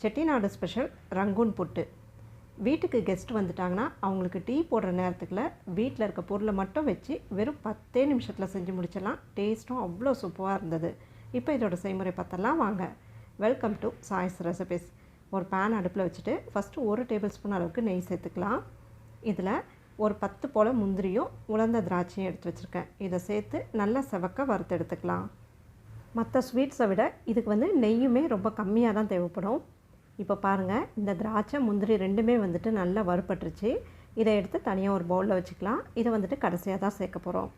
Chettinad special Rangoon புட்டு. வீட்டுக்கு guest வந்துட்டாங்கன்னா அவங்களுக்கு டீ போடுற நேரத்துக்குள்ள வீட்டில் இருக்க பொருளை மட்டும் வச்சு வெறும் பத்தே நிமிஷத்தில் செஞ்சு முடிச்சிடலாம். டேஸ்ட்டும் அவ்வளோ சூப்பராக இருந்தது. இப்போ இதோட செய்முறை பார்த்தெல்லாம் வாங்க. வெல்கம் டு சாய்ஸ் ரெசிபிஸ் ஒரு பேன் அடுப்பில் வச்சுட்டு ஃபஸ்ட்டு ஒரு டேபிள் ஸ்பூன் அளவுக்கு நெய் சேர்த்துக்கலாம். இதில் ஒரு பத்து போல் முந்திரியும் உலர்ந்த திராட்சையும் எடுத்து வச்சுருக்கேன். இதை சேர்த்து நல்லா செவக்க வறுத்து எடுத்துக்கலாம். மற்ற ஸ்வீட்ஸை விட இதுக்கு வந்து நெய்யுமே ரொம்ப கம்மியாக தான் தேவைப்படும். இப்போ பாருங்கள் இந்த திராட்சை முந்திரி ரெண்டுமே வந்துட்டு நல்லா வறுபட்டுருச்சு. இதை எடுத்து தனியாக ஒரு பவுலில் வச்சுக்கலாம். இதை வந்துட்டு கடைசியாக தான் சேர்க்க போகிறோம்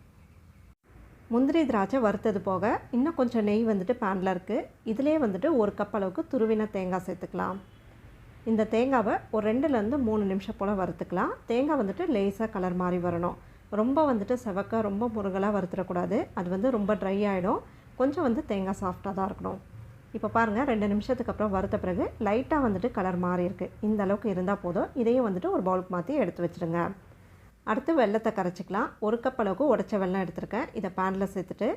முந்திரி திராட்சை வறுத்தது போக இன்னும் கொஞ்சம் நெய் வந்துட்டு பேனில் இருக்குது இதிலே வந்துட்டு ஒரு கப் அளவுக்கு துருவின தேங்காய் சேர்த்துக்கலாம். இந்த தேங்காவை ஒரு ரெண்டுலேருந்து மூணு நிமிஷம் போல் வறுத்துக்கலாம். தேங்காய் வந்துட்டு லேசாக கலர் மாதிரி வரணும். ரொம்ப வந்துட்டு செவக்க ரொம்ப முருகலாக வறுத்துடக்கூடாது அது வந்து ரொம்ப ட்ரை ஆகிடும் கொஞ்சம் வந்து தேங்காய் சாஃப்டாக தான் இருக்கணும். இப்போ பாருங்கள் ரெண்டு நிமிஷத்துக்கு அப்புறம் வறுத்த பிறகு லைட்டாக வந்துட்டு கலர் மாறி இருக்குது இந்த அளவுக்கு இருந்தால் போதும். இதையும் வந்துட்டு ஒரு பவுலுக்கு மாற்றி எடுத்து வச்சுருங்க. அடுத்து வெள்ளத்தை கரைச்சிக்கலாம். ஒரு கப் அளவுக்கு உடச்ச வெள்ளம் எடுத்திருக்கேன். இதை பேனில் சேர்த்துட்டு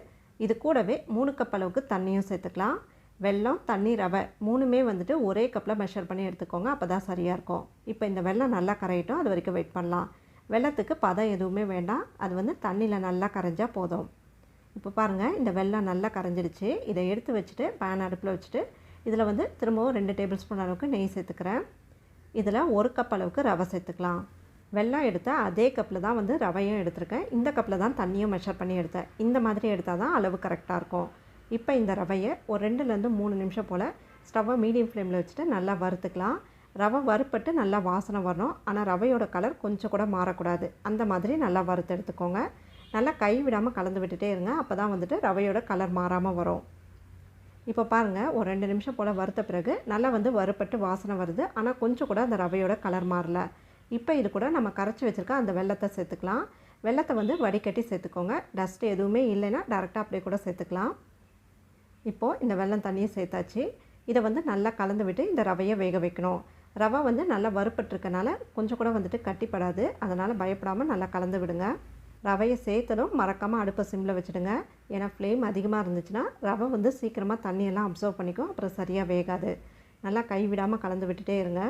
இது கூடவே மூணு கப் அளவுக்கு தண்ணியும் சேர்த்துக்கலாம். வெல்லம் தண்ணி ரவை மூணுமே வந்துட்டு ஒரே கப்பில் மெஷர் பண்ணி எடுத்துக்கோங்க. அப்போ தான் சரியாக இருக்கும். இப்போ இந்த வெள்ளம் நல்லா கரையட்டும். அது வரைக்கும் வெயிட் பண்ணலாம். வெள்ளத்துக்கு பதம் எதுவுமே வேண்டாம். அது வந்து தண்ணியில் நல்லா கரைஞ்சால் போதும். இப்போ பாருங்கள் இந்த வெள்ளம் நல்லா கரைஞ்சிடுச்சு. இதை எடுத்து வச்சுட்டு பேன் அடுப்பில் வச்சுட்டு இதில் வந்து திரும்பவும் ரெண்டு டேபிள் ஸ்பூன் அளவுக்கு நெய் சேர்த்துக்கிறேன். இதில் ஒரு கப் அளவுக்கு ரவை சேர்த்துக்கலாம். வெள்ளம் எடுத்தால் அதே கப்பில் தான் வந்து ரவையும் எடுத்திருக்கேன். இந்த கப்பில் தான் தண்ணியும் மெஷர் பண்ணி எடுத்தேன். இந்த மாதிரி எடுத்தால் தான் அளவு கரெக்டாக இருக்கும். இப்போ இந்த ரவையை ஒரு ரெண்டுலேருந்து மூணு நிமிஷம் போல் ஸ்டவ்வை மீடியம் ஃப்ளேமில் வச்சுட்டு நல்லா வறுத்துக்கலாம். ரவை வறுப்பட்டு நல்லா வாசனை வரணும். ஆனால் ரவையோட கலர் கொஞ்சம் கூட மாறக்கூடாது. அந்த மாதிரி நல்லா வறுத்து எடுத்துக்கோங்க. நல்லா கை விடாமல் கலந்து விட்டுட்டே இருங்க. அப்போ தான் வந்துட்டு ரவையோட கலர் மாறாமல் வரும். இப்போ பாருங்கள் ஒரு ரெண்டு நிமிஷம் போல் வறுத்த பிறகு நல்லா வந்து வறுப்பட்டு வாசனை வருது. ஆனால் கொஞ்சம் கூட அந்த ரவையோட கலர் மாறல. இப்போ இது கூட நம்ம கரைச்சி வச்சுருக்க அந்த வெள்ளத்தை சேர்த்துக்கலாம். வெள்ளத்தை வந்து வடிகட்டி சேர்த்துக்கோங்க. டஸ்ட் எதுவுமே இல்லைன்னா டேரெக்டாக அப்படியே கூட சேர்த்துக்கலாம். இப்போது இந்த வெள்ளம் தண்ணியை சேர்த்தாச்சு. இதை வந்து நல்லா கலந்து விட்டு இந்த ரவையை வேக வைக்கணும். ரவை வந்து நல்லா வறுப்பட்டுருக்கனால கொஞ்சம் கூட வந்துட்டு கட்டிப்படாது. அதனால் பயப்படாமல் நல்லா கலந்து விடுங்க. ரவையை சேர்த்ததும் மறக்காமல் அடுப்பை சிம்மில் வச்சுடுங்க. ஏன்னா ஃப்ளேம் அதிகமாக இருந்துச்சுன்னா ரவை வந்து சீக்கிரமாக தண்ணியெல்லாம் அப்சர்வ் பண்ணிக்கும். அப்புறம் சரியாக வேகாது. நல்லா கை விடாமல் கலந்து விட்டுட்டே இருங்க.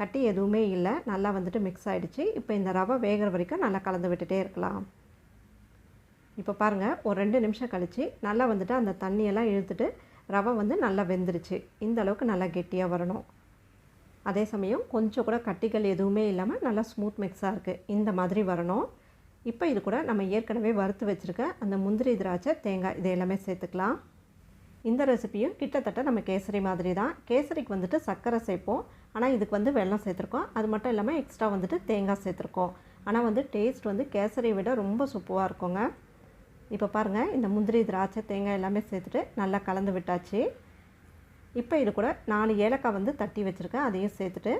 கட்டி எதுவுமே இல்லை. நல்லா வந்துட்டு மிக்ஸ் ஆகிடுச்சு இப்போ இந்த ரவை வேகிற வரைக்கும் நல்லா கலந்து விட்டுட்டே இருக்கலாம். இப்போ பாருங்கள் ஒரு ரெண்டு நிமிஷம் கழித்து நல்லா வந்துட்டு அந்த தண்ணியெல்லாம் இழுத்துட்டு ரவை வந்து நல்லா வெந்துருச்சு. இந்த அளவுக்கு நல்லா கெட்டியாக வரணும். அதே சமயம் கொஞ்சம் கூட கட்டிகள் எதுவுமே இல்லாமல் நல்லா ஸ்மூத் மிக்ஸாக இருக்குது இந்த மாதிரி வரணும். இப்போ இது கூட நம்ம ஏற்கனவே வறுத்து வச்சுருக்க அந்த முந்திரி திராட்சை தேங்காய் இது எல்லாமே சேர்த்துக்கலாம். இந்த ரெசிப்பியும் கிட்டத்தட்ட நம்ம கேசரி மாதிரி தான். கேசரிக்கு வந்துட்டு சர்க்கரை சேர்ப்போம். ஆனால் இதுக்கு வந்து வெள்ளம் சேர்த்துருக்கோம். அது மட்டும் இல்லாமல் எக்ஸ்ட்ரா வந்துட்டு தேங்காய் சேர்த்துருக்கோம். ஆனால் வந்து டேஸ்ட் வந்து கேசரியை விட ரொம்ப சூப்பராக இருக்குங்க. இப்போ பாருங்கள் இந்த முந்திரி திராட்சை தேங்காய் எல்லாமே சேர்த்துட்டு நல்லா கலந்து விட்டாச்சு. இப்போ இது கூட நாலு ஏலக்காய் வந்து தட்டி வச்சுருக்கேன். அதையும் சேர்த்துட்டு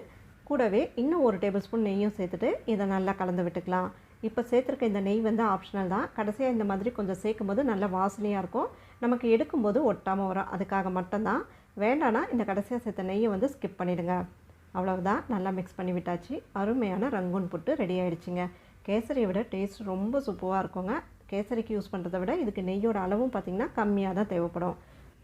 கூடவே இன்னும் ஒரு டேபிள் ஸ்பூன் நெய்யும் சேர்த்துட்டு இதை நல்லா கலந்து விட்டுக்கலாம். இப்போ சேர்த்துருக்க இந்த நெய் வந்து ஆப்ஷனல் தான். கடைசியாக இந்த மாதிரி கொஞ்சம் சேர்க்கும் போது நல்ல வாசனையாக இருக்கும். நமக்கு எடுக்கும்போது ஒட்டாமல் வரும். அதுக்காக மட்டும்தான். வேண்டானா இந்த கடைசியாக சேர்த்த நெய்யை வந்து ஸ்கிப் பண்ணிவிடுங்க அவ்வளவுதான். நல்லா மிக்ஸ் பண்ணி விட்டாச்சு. அருமையான ரங்கூன் புட்டு ரெடி ஆகிடுச்சிங்க கேசரியை விட டேஸ்ட் ரொம்ப சூப்பராக இருக்குங்க. கேசரிக்கு யூஸ் பண்ணுறதை விட இதுக்கு நெய்யோட அளவும் பார்த்திங்கன்னா கம்மியாக தான் தேவைப்படும்.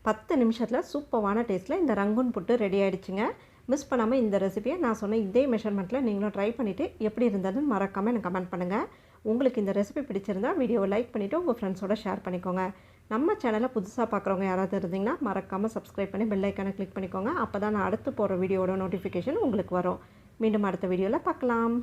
பத்து நிமிஷத்தில் சூப்பரான டேஸ்ட்டில் இந்த ரங்கூன் புட்டு ரெடி ஆகிடுச்சிங்க மிஸ் பண்ணாமல் இந்த ரெசிபியை நான் சொன்ன இதே மெஷர்மெண்ட்டில் நீங்களும் ட்ரை பண்ணிவிட்டு எப்படி இருந்ததுன்னு மறக்காமல் எனக்கு கமெண்ட் பண்ணுங்கள் உங்களுக்கு இந்த ரெசிபி பிடிச்சிருந்தா வீடியோவை லைக் பண்ணிவிட்டு உங்கள் ஃப்ரெண்ட்ஸோட ஷேர் பண்ணிக்கோங்க. நம்ம சேனலை புதுசாக பார்க்குறவங்க யாராவது இருந்தீங்கன்னா மறக்காமல் சப்ஸ்கிரைப் பண்ணி பெல் ஐக்கானை கிளிக் பண்ணிக்கோங்க. அப்போ தான் நான் அடுத்து போகிற வீடியோட நோட்டிஃபிகேஷன் உங்களுக்கு வரும். மீண்டும் அடுத்த வீடியோவில் பார்க்கலாம்.